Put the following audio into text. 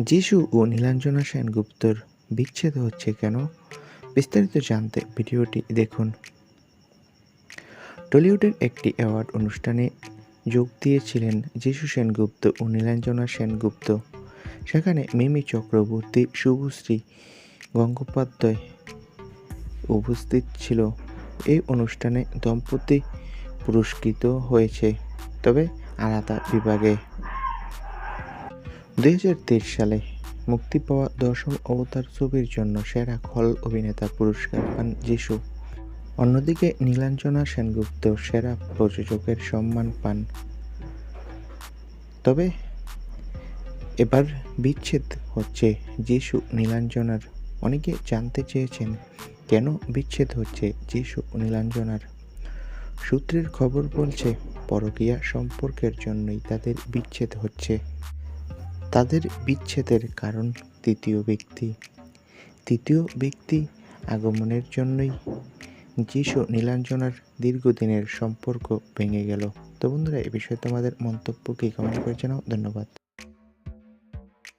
যিশু ও নীলাঞ্জনা সেনগুপ্তর বিচ্ছেদ হচ্ছে কেন? বিস্তারিত জানতে ভিডিওটি দেখুন। টলিউডের একটি অ্যাওয়ার্ড অনুষ্ঠানে যোগ দিয়েছিলেন যিশু সেনগুপ্ত ও নীলাঞ্জনা সেনগুপ্ত। সেখানে মিমি চক্রবর্তী, শুভশ্রী গঙ্গোপাধ্যায় উপস্থিত ছিল। এই অনুষ্ঠানে দম্পতি পুরস্কৃত হয়েছে। তবে আলাদা বিভাগে দুই হাজার তেইশ সালে মুক্তি পাওয়া দশম অবতার ছবির জন্য সেরা খল অভিনেতা পুরস্কার পান যিশু। অন্যদিকে নীলাঞ্জনা সেনগুপ্ত সেরা প্রযোজকের সম্মান পান। তবে এবার বিচ্ছেদ হচ্ছে যিশু নীলাঞ্জনার। অনেকে জানতে চেয়েছেন, কেন বিচ্ছেদ হচ্ছে যিশু নীলাঞ্জনার? সূত্রের খবর বলছে, পরকীয়া সম্পর্কের জন্যই তাদের বিচ্ছেদ হচ্ছে। তাদের বিচ্ছেদের কারণ তৃতীয় ব্যক্তি। তৃতীয় ব্যক্তি আগমনের জন্যই যিশু নীলাঞ্জনার দীর্ঘদিনের সম্পর্ক ভেঙে গেল। তো বন্ধুরা এই বিষয়ে তোমাদের মন্তব্য কি? কমেন্ট করে জানাও। ধন্যবাদ।